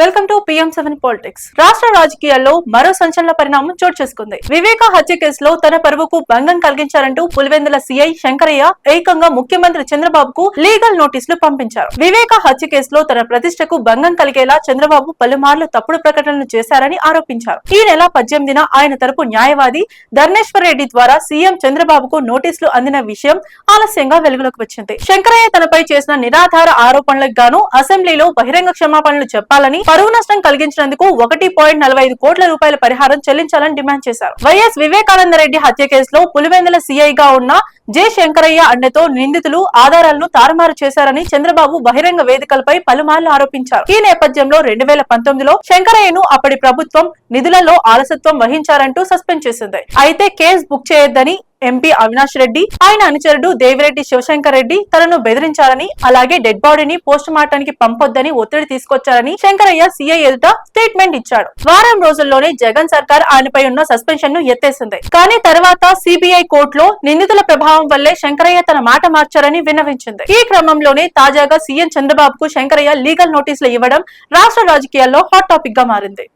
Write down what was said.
Welcome to PM seven politics. రాష్ట్ర రాజకీయాల్లో మరో సంచలన పరిణామం చోటు చేసుకుంది. వివేక హత్య కేసులో తన పరువుకు భంగం కలిగించారంటూ పులివెందుల సిఐ శంకరయ్య ఏకంగా ముఖ్యమంత్రి చంద్రబాబుకు లీగల్ నోటీసులు పంపించారు. వివేక హత్య కేసులో తన ప్రతిష్టకు భంగం కలిగేలా చంద్రబాబు పలుమార్లు తప్పుడు ప్రకటనలు చేశారని ఆరోపించారు. ఈ నెల పద్దెనిమిదిన ఆయన తరపు న్యాయవాది ధర్నేశ్వర్ రెడ్డి ద్వారా సీఎం చంద్రబాబుకు నోటీసులు అందిన విషయం ఆలస్యంగా వెలుగులోకి వచ్చింది. శంకరయ్య తనపై చేసిన నిరాధార ఆరోపణలకు గాను అసెంబ్లీలో బహిరంగ క్షమాపణలు చెప్పాలని పరువు నష్టం కలిగించినందుకు ఒకటి పాయింట్ నలభై ఐదు కోట్ల రూపాయల పరిహారం చెల్లించాలని డిమాండ్ చేశారు. వైఎస్ వివేకానంద రెడ్డి హత్య కేసులో పులివెందుల సీఐగా ఉన్న జె శంకరయ్య అన్నతో నిందితులు ఆధారాలను తారుమారు చేశారని చంద్రబాబు బహిరంగ వేదికలపై పలుమార్లు ఆరోపించారు. ఈ నేపథ్యంలో రెండు వేల పంతొమ్మిదిలో శంకరయ్యను అప్పటి ప్రభుత్వం నిధులలో ఆలసత్వం వహించారంటూ సస్పెండ్ చేసింది. అయితే కేసు బుక్ చేయొద్దని ఎంపీ అవినాష్ రెడ్డి ఆయన అనుచరుడు దేవిరెడ్డి శివశంకర్ రెడ్డి తనను బెదిరించారని అలాగే డెడ్ బాడీని పోస్ట్ మార్టానికి పంపొద్దని ఒత్తిడి తీసుకొచ్చారని శంకరయ్య సీఐ ఎదుట స్టేట్మెంట్ ఇచ్చాడు. వారం రోజుల్లోనే జగన్ సర్కార్ ఆయనపై ఉన్న సస్పెన్షన్ను ఎత్తేసింది. కానీ తర్వాత సిబిఐ కోర్టులో నిందితుల ప్రభావం వల్లే శంకరయ్య తన మాట మార్చారని విన్నవించింది. ఈ క్రమంలోనే తాజాగా సీఎం చంద్రబాబుకు శంకరయ్య లీగల్ నోటీసులు ఇవ్వడం రాష్ట్ర రాజకీయాల్లో హాట్ టాపిక్గా మారింది.